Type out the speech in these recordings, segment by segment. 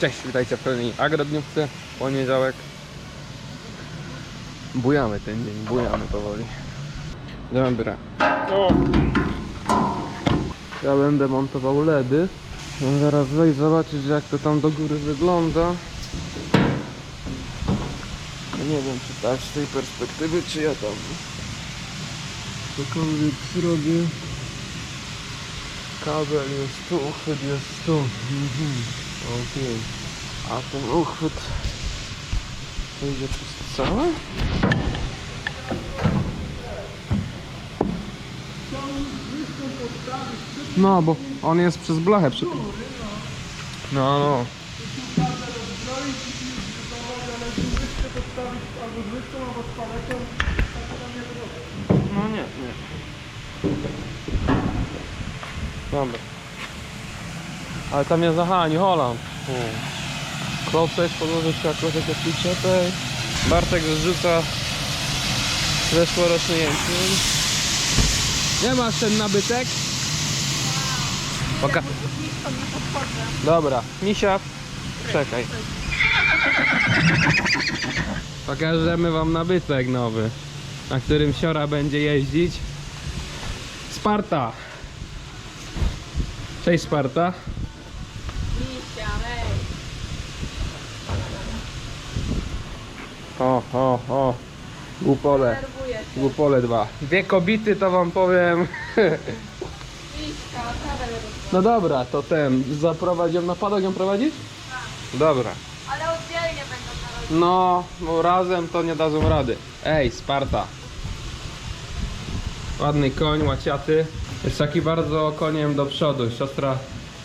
Cześć, witajcie w pełnej agrodniówce, poniedziałek. Bujamy ten dzień, bujamy powoli. Dobra. Ja będę montował LEDy. No zaraz wejść zobaczyć jak to tam do góry wygląda. Nie wiem czy tak z tej perspektywy, czy ja tam cokolwiek zrobię. Kabel jest tu, uchwyt jest tu. Mhm. Okej. A ten uchwyt wyjdzie przez całe? No, bo on jest przez blachę przy... No. No nie, nie. Dobra. Ale tam jest aha, New Holland. Klocek, podłożę trzeba klocek od przyczepy. Bartek zrzuca zeszłoroczny jęczmień. Nie masz ten nabytek? Poka Dobra, misia, czekaj. Pokażemy wam nabytek nowy, na którym siora będzie jeździć. Sparta. Cześć Sparta. O, o, o. Głupole. Głupole dwa. Dwie kobity to wam powiem. No dobra, to ten. Zaprowadź ją na padok ją prowadzić? Dobra. Ale oddzielnie będą No, bo razem to nie dadzą rady. Ej, Sparta. Ładny koń, łaciaty. Jest taki bardzo koniem do przodu. Siostra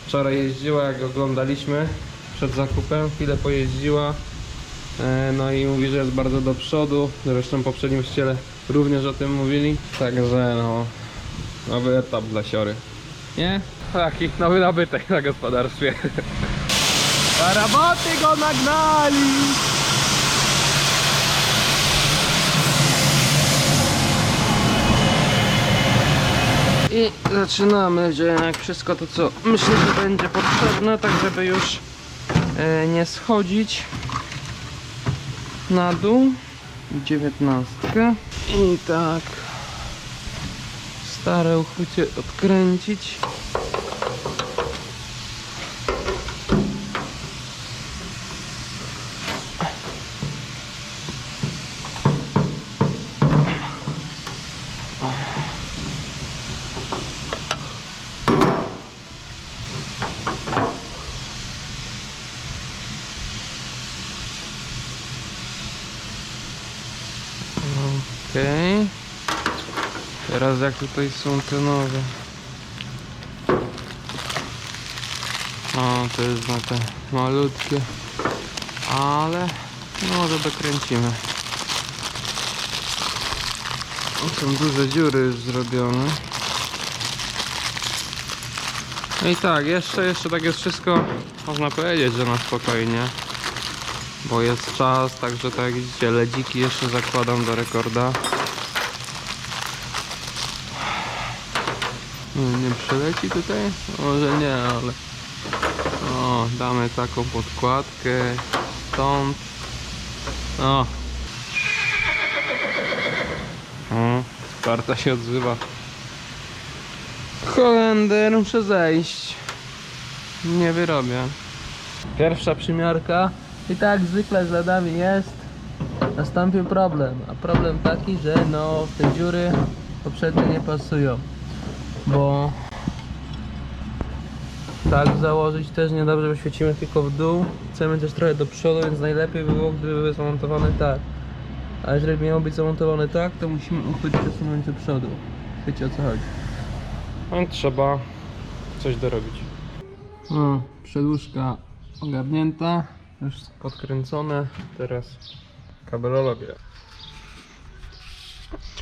wczoraj jeździła, jak oglądaliśmy przed zakupem. Chwilę pojeździła. E, No i mówi, że jest bardzo do przodu. Zresztą w poprzednim ściele również o tym mówili. Także no, nowy etap dla siory. Nie? Taki nowy nabytek na gospodarstwie. Roboty go nagnali! I zaczynamy, jak wszystko to co myślę, że będzie potrzebne, tak żeby już e, nie schodzić na dół. Dziewiętnastkę. I tak stare uchwycie odkręcić. Okej. Teraz jak tutaj są te nowe. O, to jest na te malutkie. Ale no dokręcimy. O, są duże dziury już zrobione. No i tak, jeszcze, jeszcze tak jest wszystko, można powiedzieć, że na spokojnie. Bo jest czas, także tak jak widzicie, ledziki jeszcze zakładam do rekorda. No, nie przeleci tutaj? Może nie, ale... O, damy taką podkładkę. Stąd. O. O, Sparta się odzywa. Holender, muszę zejść. Nie wyrobię. Pierwsza przymiarka. I tak zwykle z ledami jest. Nastąpił problem. A problem taki, że no te dziury poprzednie nie pasują. Bo tak założyć też niedobrze, bo świecimy tylko w dół. Chcemy też trochę do przodu, więc najlepiej by było, gdyby były zamontowane tak. A jeżeli miało być zamontowane tak, to musimy uchwyt przesunąć do przodu. Wiecie o co chodzi. No, trzeba coś dorobić. No, przedłużka ogarnięta, już podkręcone, teraz kabelologia.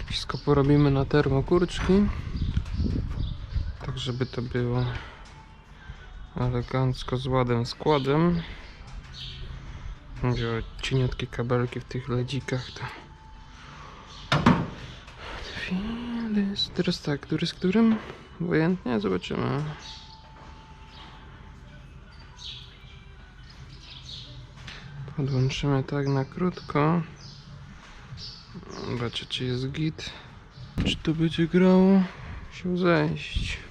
Wszystko porobimy na termokurczki, tak żeby to było elegancko z ładem składem. Mówię o cieniutkie kabelki w tych ledzikach. To... Teraz tak, który z którym? Obojętnie, zobaczymy. Podłączymy tak na krótko. Zobaczę czy jest git. Czy to będzie grało? Musiał zejść.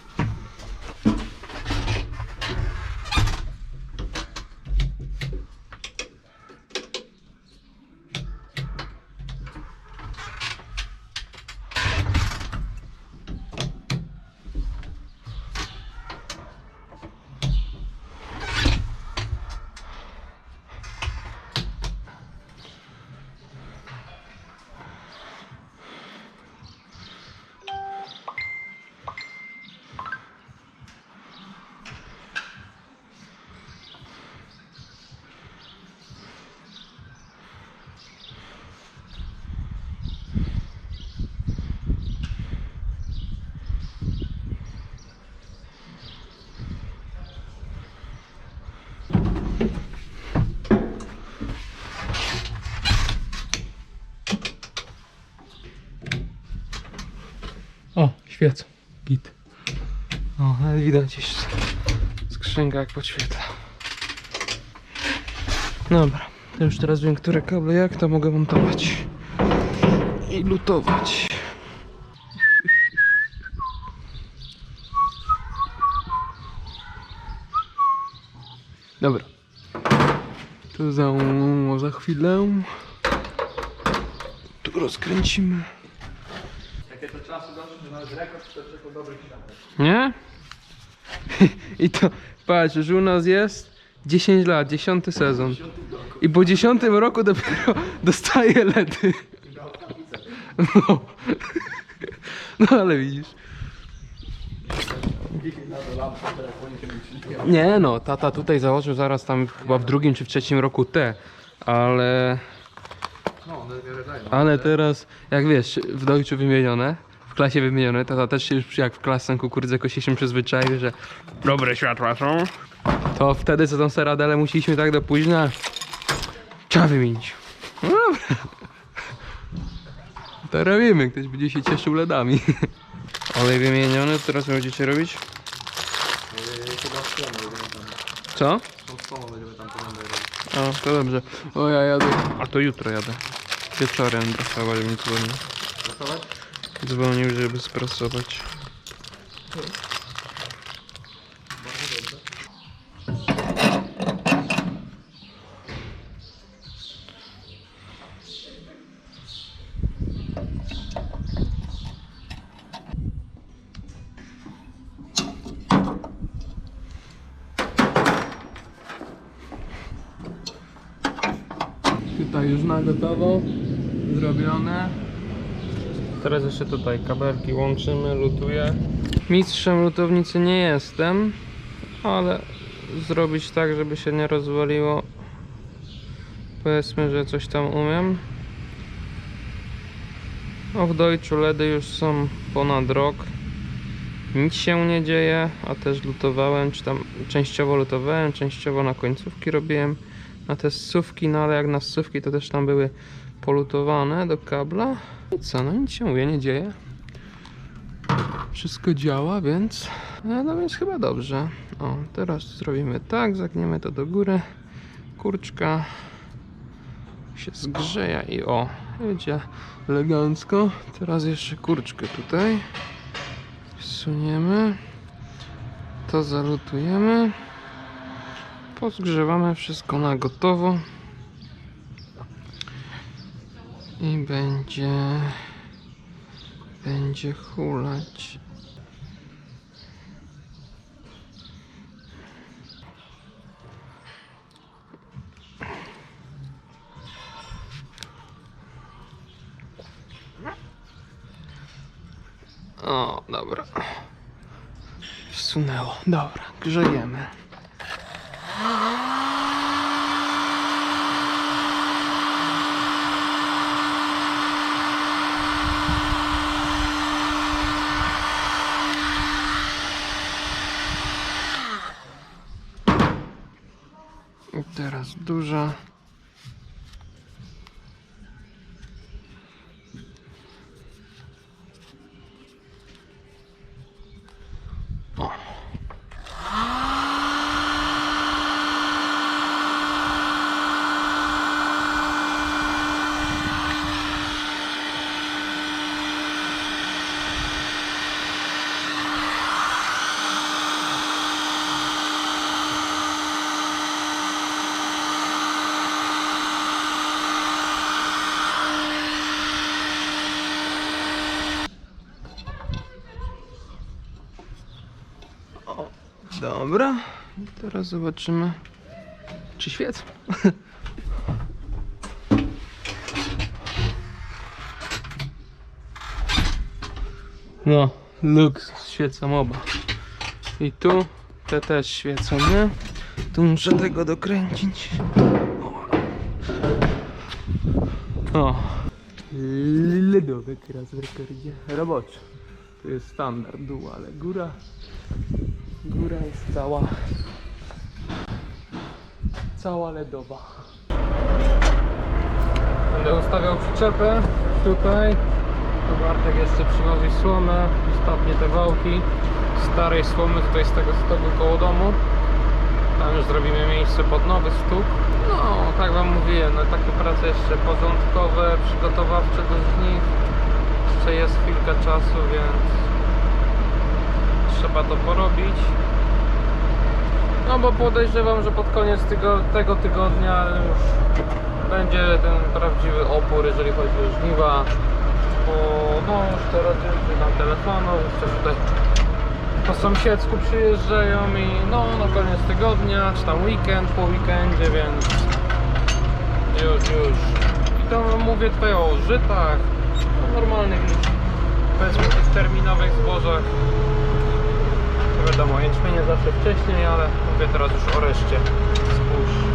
świecą. Git. O, ale widać jeszcze skrzynka jak podświetla. Dobra, to już teraz wiem, które kable jak to mogę montować. I lutować. Dobra. To za, za chwilę. Tu rozkręcimy. Nie? I to, patrz, już u nas jest 10 lat, 10 sezon. I po 10 roku dopiero dostaję ledy. No. No ale widzisz. Nie no, tata tutaj założył zaraz tam chyba w drugim czy w trzecim roku T, ale... Ale teraz, jak wiesz, w Deutschu wymienione, w klasie wymienione, tata też się już jak w klasę kukurydzę kosie się przyzwyczaił, że dobre światła są. To wtedy co tą seradelę musieliśmy tak do późna. Trzeba wymienić. No dobra. To robimy, ktoś będzie się cieszył LEDami. Olej wymieniony, teraz co będziecie robić? Co? O, to dobrze. O, ja jadę. A to jutro jadę. Wieczorem brasować mi dzwonił. Dzwonił, żeby sprasować. Tutaj kabelki łączymy, lutuję. Mistrzem lutownicy nie jestem, ale zrobić tak, żeby się nie rozwaliło. Powiedzmy, że coś tam umiem. No w Deutschu LEDy już są ponad rok. Nic się nie dzieje, a też lutowałem, czy tam częściowo lutowałem, częściowo na końcówki robiłem na te sówki, no ale jak na sówki to też tam były polutowane do kabla. I co, no nic się mówię, nie dzieje. Wszystko działa, więc no, no więc chyba dobrze. O, teraz zrobimy tak, zagniemy to do góry. Kurczka się zgrzeja i o, jedzie elegancko. Teraz jeszcze kurczkę tutaj suniemy. To zalutujemy. Pozgrzewamy wszystko na gotowo. I będzie będzie hulać. O, dobra. Wsunęło. Dobra, grzejemy. I teraz duża. Dobra, teraz zobaczymy, czy świecą. No, luks, świecą oba. I tu te też świecą, nie? Tu muszę tego dokręcić. O. Ledowy teraz w rekordzie. Roboczy. To jest standard dół, ale góra. Góra jest cała. Cała ledowa. Będę ustawiał przyczepę tutaj. Tu Bartek jeszcze przywozi słomę. Ostatnie te wałki starej słomy tutaj z tego stogu koło domu. Tam już zrobimy miejsce pod nowy stóg. No, tak wam mówiłem, no takie prace jeszcze porządkowe, przygotowawcze do żniw. Jeszcze jest chwilka czasu, więc trzeba to porobić. No bo podejrzewam, że pod koniec tygo, tego tygodnia już będzie ten prawdziwy opór, jeżeli chodzi o żniwa. Bo no już teraz nie mam telefonu, jeszcze tutaj po sąsiedzku przyjeżdżają i no na koniec tygodnia, czy tam weekend, po weekendzie, więc już, już. I to mówię tutaj o żytach, o normalnych, powiedzmy tych terminowych zbożach. Wiadomo, jęczmienie zawsze wcześniej, ale mówię teraz już o reszcie zbóż.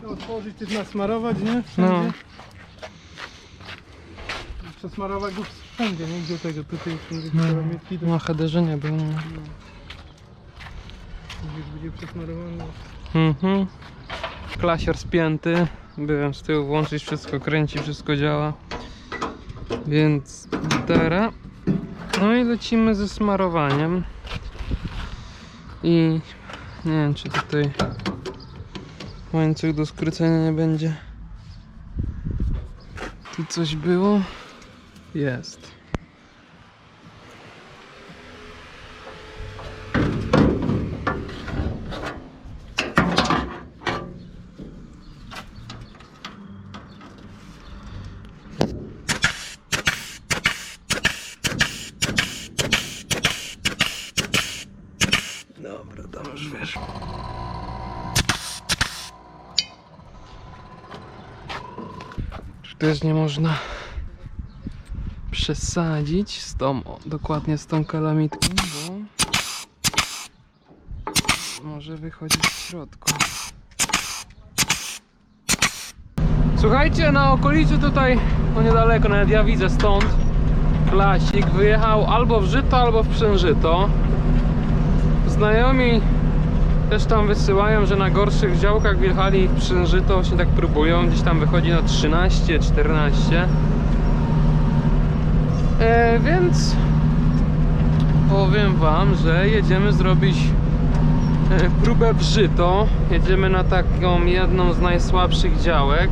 Te też nasmarować, nie? No. Wszędzie. Przesmarować go wszędzie, nie? Gdzie tego, tutaj wszędzie No. kilometki, to Na headerze nie był. nie. gdzieś będzie przesmarowany. Mhm. Klasior spięty. Byłem z tyłu włączyć, wszystko kręci, wszystko działa. Więc gitara. No i lecimy ze smarowaniem. I nie wiem czy tutaj łańcuch do skrócenia nie będzie. Tu coś było? Jest. Dobra, tam już wiesz. Tu też nie można przesadzić z tą, dokładnie z tą kalamitką, bo może wychodzić w środku. Słuchajcie, na okolicy tutaj, no niedaleko, nawet ja widzę stąd, klasik wyjechał albo w żyto, albo w przężyto. Znajomi też tam wysyłają, że na gorszych działkach wjechali w przężyto, właśnie tak próbują, gdzieś tam wychodzi na 13, 14. E, więc powiem wam, że jedziemy zrobić e, próbę w żyto. Jedziemy na taką jedną z najsłabszych działek.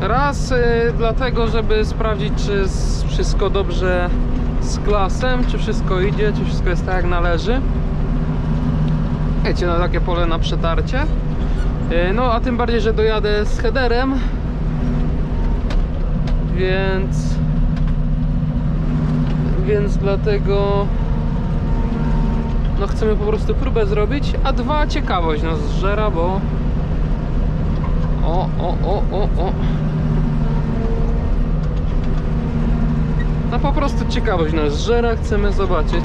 Raz y, dlatego, żeby sprawdzić, czy wszystko dobrze z klasem, czy wszystko idzie, czy wszystko jest tak jak należy. Wiecie, na takie pole na przetarcie. Y, no, a tym bardziej, że dojadę z headerem. Więc... Więc dlatego... No chcemy po prostu próbę zrobić, a dwa ciekawość nas zżera, bo... O, o, o, o, o. No po prostu ciekawość nas żera, chcemy zobaczyć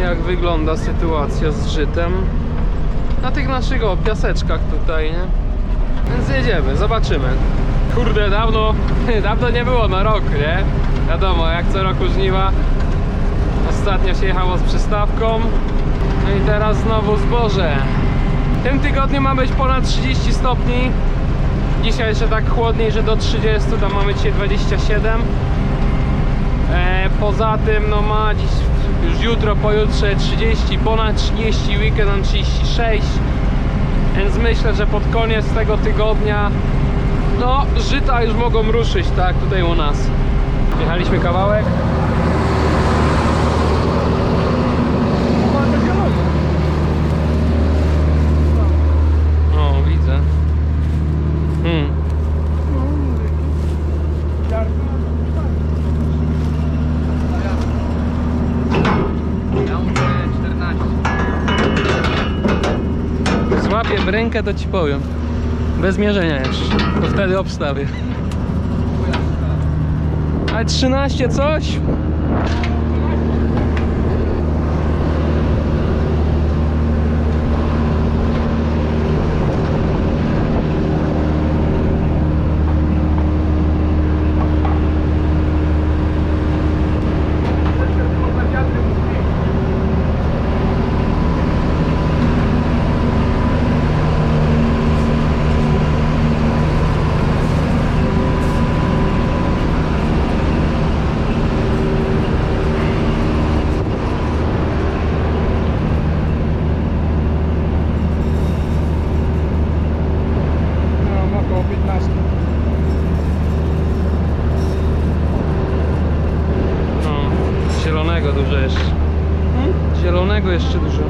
jak wygląda sytuacja z żytem na tych naszych o, piaseczkach tutaj, nie? Więc jedziemy, zobaczymy. Kurde, dawno, dawno nie było na rok, nie? Wiadomo, jak co roku żniwa. Ostatnio się jechało z przystawką. No i teraz znowu zboże. W tym tygodniu ma być ponad 30 stopni. Dzisiaj jeszcze tak chłodniej, że do 30, tam mamy dzisiaj 27. E, poza tym no ma dziś już jutro, pojutrze 30, ponad 30, weekend mam 36. Więc myślę, że pod koniec tego tygodnia no żyta już mogą ruszyć, tak tutaj u nas. Jechaliśmy kawałek. O, widzę. Hmm. No, mówię. Jarko, Ja mówię 14. To ci powiem. Bez mierzenia jeszcze. To wtedy obstawię. A 13 coś? No, ma około 15. No, zielonego dużo jeszcze. Zielonego jeszcze dużo.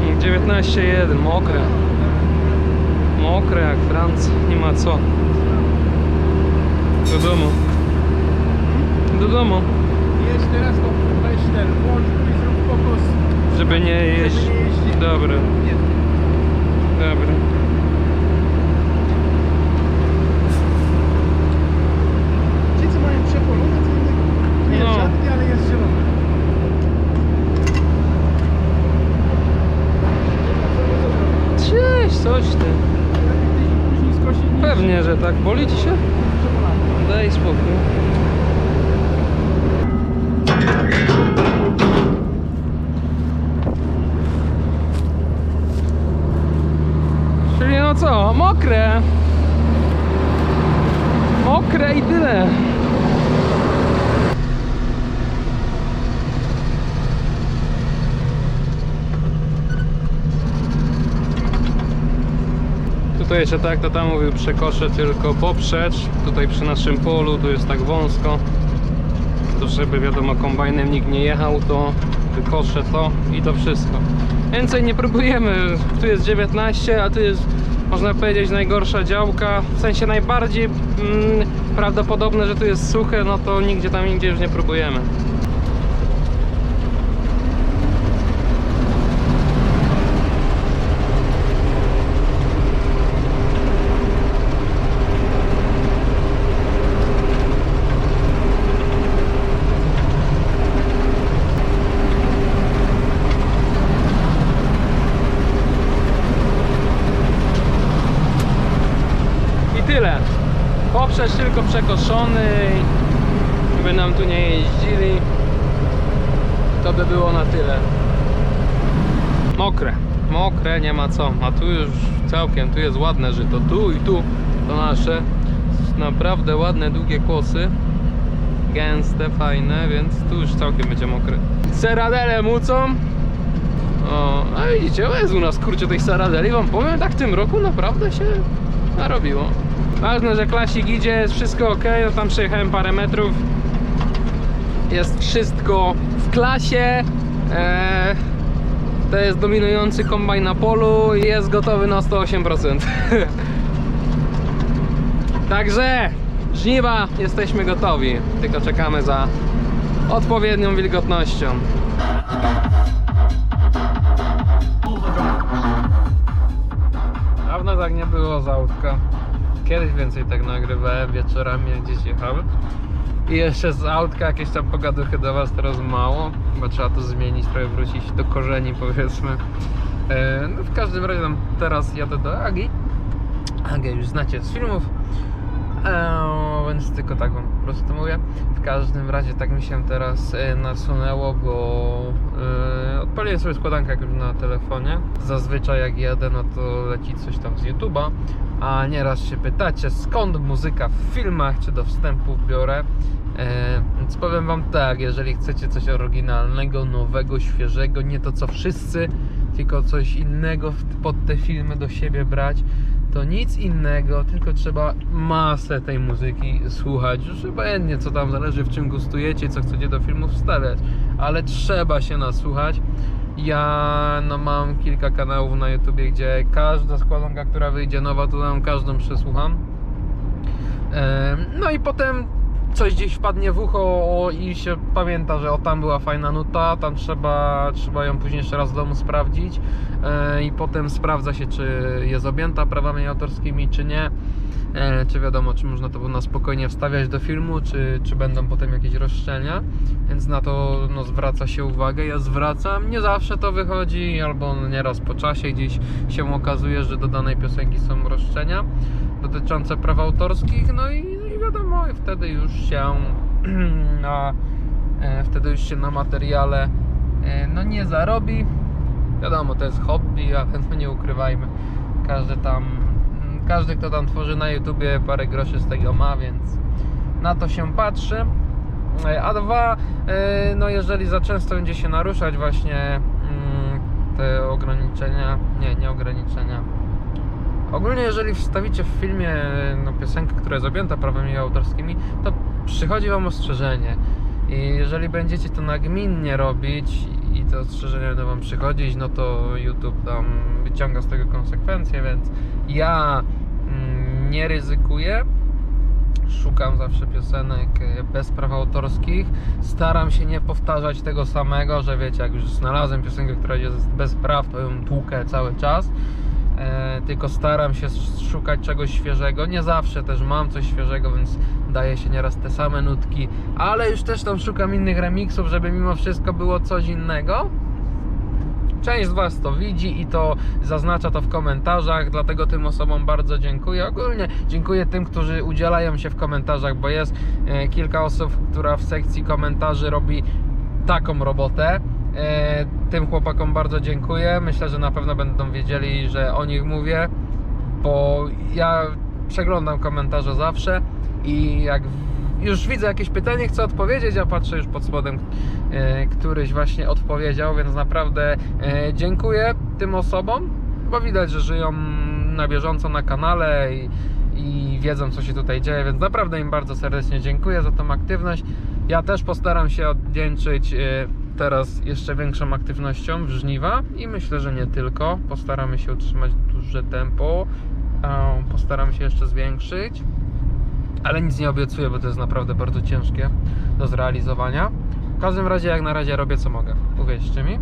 Mm, 19,1, mokre. Mokre jak Franc, nie ma co. Do domu. Do domu. Jest teraz to weź ten, włącz i zrób pokos. Żeby nie jeździć. nie jeździć. Dobra, Nie. dobra. Ci co mają przepolone, co innego. To jest No. rzadkie, ale jest zielone. Cześć, coś ty. Później skosić niż Pewnie, że tak. Boli ci się? Daj spokój. I tyle. Tutaj jeszcze tak tam mówił, przekoszę tylko poprzecz. Tutaj przy naszym polu, tu jest tak wąsko. To żeby wiadomo kombajnem nikt nie jechał, to wykoszę to i to wszystko. Więcej nie próbujemy. Tu jest 19, a tu jest można powiedzieć najgorsza działka. W sensie najbardziej mm, prawdopodobne, że tu jest suche, no to nigdzie tam nigdzie już nie próbujemy. I tyle. Poprzeć tylko przekoszony, żeby nam tu nie jeździli. To by było na tyle. Mokre, mokre, nie ma co. A tu już całkiem, tu jest ładne żyto. Tu i tu to nasze. naprawdę ładne, długie kłosy. Gęste, fajne, więc tu już całkiem będzie mokry. Seradele mucą. O, a widzicie, jest u nas kurczę tej saradeli, wam powiem, tak w tym roku naprawdę się narobiło. Ważne, że klasik idzie, jest wszystko ok, no tam przejechałem parę metrów. Jest wszystko w klasie. Eee, to jest dominujący kombajn na polu i jest gotowy na 108%. Także żniwa jesteśmy gotowi, tylko czekamy za odpowiednią wilgotnością. Dawno tak nie było z autka. Kiedyś więcej tak nagrywałem wieczorami jak gdzieś jechałem. I jeszcze z autka jakieś tam pogaduchy do was teraz mało, bo trzeba to zmienić, trochę wrócić do korzeni powiedzmy. E, no w każdym razie tam teraz jadę do Agi. Agę już znacie z filmów. Eee, więc tylko tak wam po prostu mówię. W każdym razie tak mi się teraz e, nasunęło, bo e, odpaliłem sobie składankę jak już na telefonie. Zazwyczaj jak jadę, no to leci coś tam z YouTube'a. A nieraz się pytacie, skąd muzyka w filmach, czy do wstępów biorę. E, więc powiem wam tak, jeżeli chcecie coś oryginalnego, nowego, świeżego, nie to co wszyscy, tylko coś innego pod te filmy do siebie brać, to nic innego, tylko trzeba masę tej muzyki słuchać. Już obojętnie co tam zależy, w czym gustujecie, co chcecie do filmów wstawiać, ale trzeba się nasłuchać. Ja no, mam kilka kanałów na YouTubie, gdzie każda składanka, która wyjdzie nowa, to tam każdą przesłucham. No i potem coś gdzieś wpadnie w ucho i się pamięta, że o tam była fajna nuta, tam trzeba, trzeba ją później jeszcze raz w domu sprawdzić e, i potem sprawdza się, czy jest objęta prawami autorskimi, czy nie. E, czy wiadomo, czy można to na spokojnie wstawiać do filmu, czy, czy będą potem jakieś roszczenia, więc na to no, zwraca się uwagę. Ja zwracam, nie zawsze to wychodzi, albo nieraz po czasie gdzieś się okazuje, że do danej piosenki są roszczenia dotyczące praw autorskich, no i wiadomo, wtedy już się na, e, wtedy już się na materiale e, no nie zarobi. Wiadomo, to jest hobby, ale no nie ukrywajmy, każdy tam, mm, każdy kto tam tworzy na YouTubie parę groszy z tego ma, więc na to się patrzy. E, A dwa, no jeżeli za często będzie się naruszać właśnie mm, te ograniczenia, nie, nie ograniczenia, Ogólnie jeżeli wstawicie w filmie no, piosenkę, która jest objęta prawami autorskimi, to przychodzi Wam ostrzeżenie. I jeżeli będziecie to nagminnie robić i te ostrzeżenia będą Wam przychodzić, no to YouTube tam wyciąga z tego konsekwencje, więc ja mm, nie ryzykuję. Szukam zawsze piosenek e, bez praw autorskich. Staram się nie powtarzać tego samego, że wiecie, jak już znalazłem piosenkę, która jest bez praw, to ją tłukę cały czas e, tylko staram się sz- szukać czegoś świeżego. Nie zawsze też mam coś świeżego, więc daje się nieraz te same nutki, ale już też tam szukam innych remixów, żeby mimo wszystko było coś innego. Część z Was to widzi i to zaznacza to w komentarzach, dlatego tym osobom bardzo dziękuję. Ogólnie dziękuję tym, którzy udzielają się w komentarzach, bo jest e, kilka osób, która w sekcji komentarzy robi taką robotę. E, tym chłopakom bardzo dziękuję. Myślę, że na pewno będą wiedzieli, że o nich mówię, bo ja przeglądam komentarze zawsze i jak już widzę jakieś pytanie, chcę odpowiedzieć, a patrzę już pod spodem, e, któryś właśnie odpowiedział, więc naprawdę e, dziękuję tym osobom, bo widać, że żyją na bieżąco na kanale i, i wiedzą, co się tutaj dzieje, więc naprawdę im bardzo serdecznie dziękuję za tą aktywność. Ja też postaram się odwdzięczyć e, teraz jeszcze większą aktywnością w żniwa i myślę, że nie tylko. Postaramy się utrzymać duże tempo, postaramy się jeszcze zwiększyć, ale nic nie obiecuję, bo to jest naprawdę bardzo ciężkie do zrealizowania. W każdym razie, jak na razie robię co mogę. Uwierzcie mi.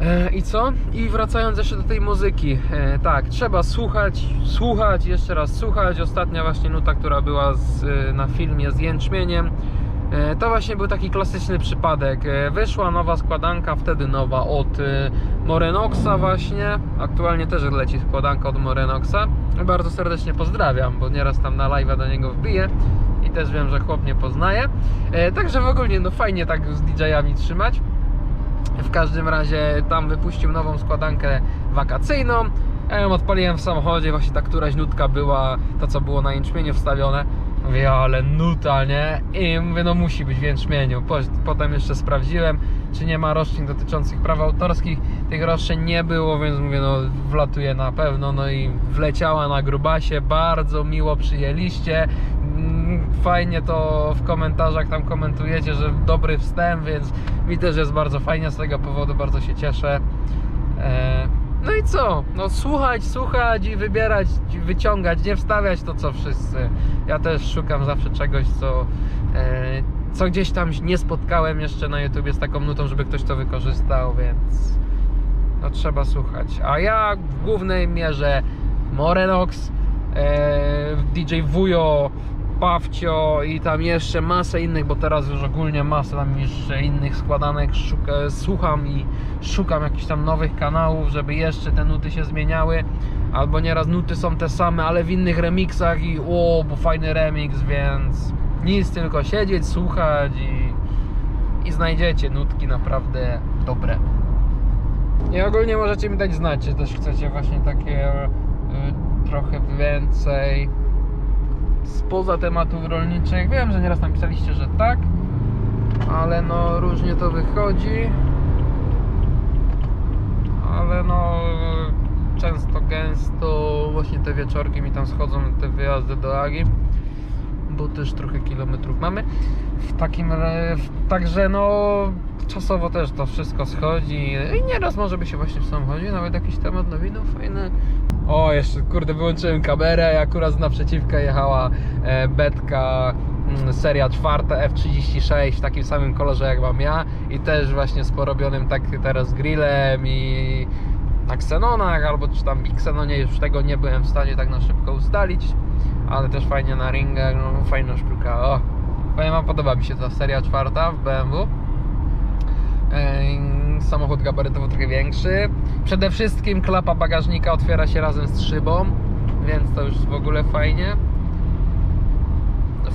E, I co? I wracając jeszcze do tej muzyki, e, tak, trzeba słuchać, słuchać, jeszcze raz słuchać. Ostatnia właśnie nuta, która była z, na filmie z jęczmieniem, to właśnie był taki klasyczny przypadek. E, wyszła nowa składanka, wtedy nowa od e, Morenoxa właśnie. Aktualnie też leci składanka od Morenoxa. Bardzo serdecznie pozdrawiam, bo nieraz tam na live do niego wbiję i też wiem, że chłop mnie poznaje. E, Także w ogóle no fajnie tak z DJ-ami trzymać. W każdym razie tam wypuścił nową składankę wakacyjną. Ja ją odpaliłem w samochodzie, właśnie ta któraś nutka była, to co było na jęczmieniu wstawione. Mówię, ale nuta, nie? I mówię, no musi być w jęczmieniu. Po, potem jeszcze sprawdziłem, czy nie ma roszczeń dotyczących praw autorskich. Tych roszczeń nie było, więc mówię, no wlatuje na pewno. No i wleciała na grubasie, bardzo miło przyjęliście. Mm, Fajnie to w komentarzach tam komentujecie, że dobry wstęp, więc mi też jest bardzo fajnie z tego powodu, bardzo się cieszę. E, No i co? No słuchać, słuchać i wybierać, wyciągać, nie wstawiać to co wszyscy. Ja też szukam zawsze czegoś, co, e, co gdzieś tam nie spotkałem jeszcze na YouTubie z taką nutą, żeby ktoś to wykorzystał, więc no trzeba słuchać. A ja w głównej mierze Morenox, e, DJ Wujo, Pawcio i tam jeszcze masę innych, bo teraz już ogólnie masę tam jeszcze innych składanek szuka, słucham i szukam jakichś tam nowych kanałów, żeby jeszcze te nuty się zmieniały. Albo nieraz nuty są te same, ale w innych remixach i o, bo fajny remix, więc nic, tylko siedzieć, słuchać i, i znajdziecie nutki naprawdę dobre. I ogólnie możecie mi dać znać, czy też chcecie właśnie takie y, trochę więcej spoza tematów rolniczych. Wiem, że nieraz napisaliście, że tak, ale no różnie to wychodzi. Ale no często, gęsto właśnie te wieczorki mi tam schodzą, te wyjazdy do Agi, bo też trochę kilometrów mamy. W takim, także no czasowo też to wszystko schodzi i nieraz może by się właśnie w samochodzie nawet jakiś temat nowinął fajny. O, jeszcze kurde wyłączyłem kamerę i akurat naprzeciwka jechała e, Betka mm, seria czwarta F36 w takim samym kolorze jak mam ja i też właśnie z porobionym tak teraz grillem i na Xenonach albo czy tam Xenonie już tego nie byłem w stanie tak na szybko ustalić ale też fajnie na ringach, no fajna sztuka, o powiem podoba mi się ta seria czwarta w BMW Samochód gabarytowo trochę większy. Przede wszystkim klapa bagażnika otwiera się razem z szybą, więc to już w ogóle fajnie.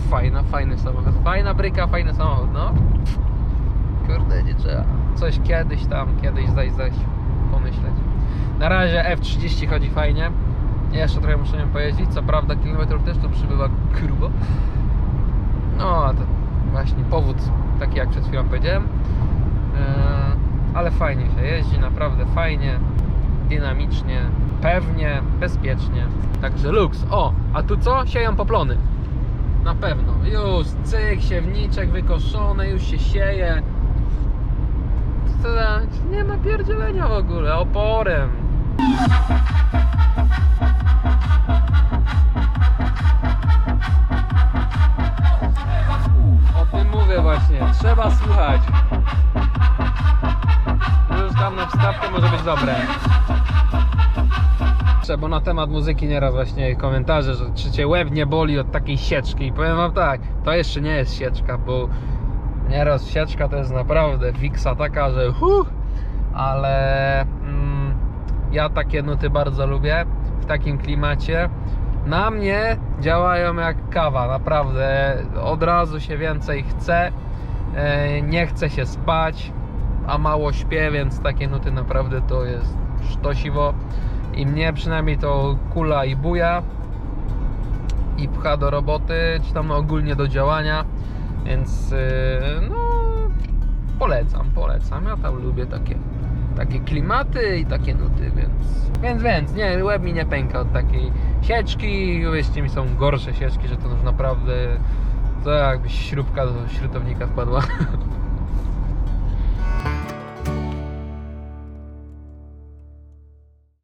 Fajna, fajny samochód. Fajna bryka, fajny samochód, no. Kurde, nie trzeba. Coś kiedyś tam, kiedyś zaś zaś pomyśleć. Na razie F30 chodzi fajnie. Jeszcze trochę muszę nią pojeździć. Co prawda kilometrów też tu przybywa grubo. No, a to właśnie powód taki jak przed chwilą powiedziałem. Eee, ale fajnie się jeździ, naprawdę fajnie, dynamicznie, pewnie, bezpiecznie. Także luks. O, a tu co? Sieją poplony. Na pewno. Już cyk, siewniczek wykoszony, już się sieje. Co Nie ma pierdzielenia w ogóle, oporem. O tym mówię właśnie, trzeba słuchać. Wstawkę może być dobre. Bo na temat muzyki nieraz właśnie komentarze, że czy cię łeb nie boli od takiej sieczki. I powiem wam tak, to jeszcze nie jest sieczka, bo nieraz sieczka to jest naprawdę fiksa taka, że huh, ale mm, ja takie nuty bardzo lubię w takim klimacie. Na mnie działają jak kawa, naprawdę. Od razu się więcej chce, e, nie chce się spać, a mało śpię, więc takie nuty naprawdę to jest sztosiwo. I mnie przynajmniej to kula i buja i pcha do roboty, czy tam ogólnie do działania, więc yy, no polecam, polecam. Ja tam lubię takie, takie klimaty i takie nuty, więc więc, więc nie, łeb mi nie pęka od takiej sieczki. Uwierzcie mi, są gorsze sieczki, że to już naprawdę to jakby śrubka do śrutownika wpadła.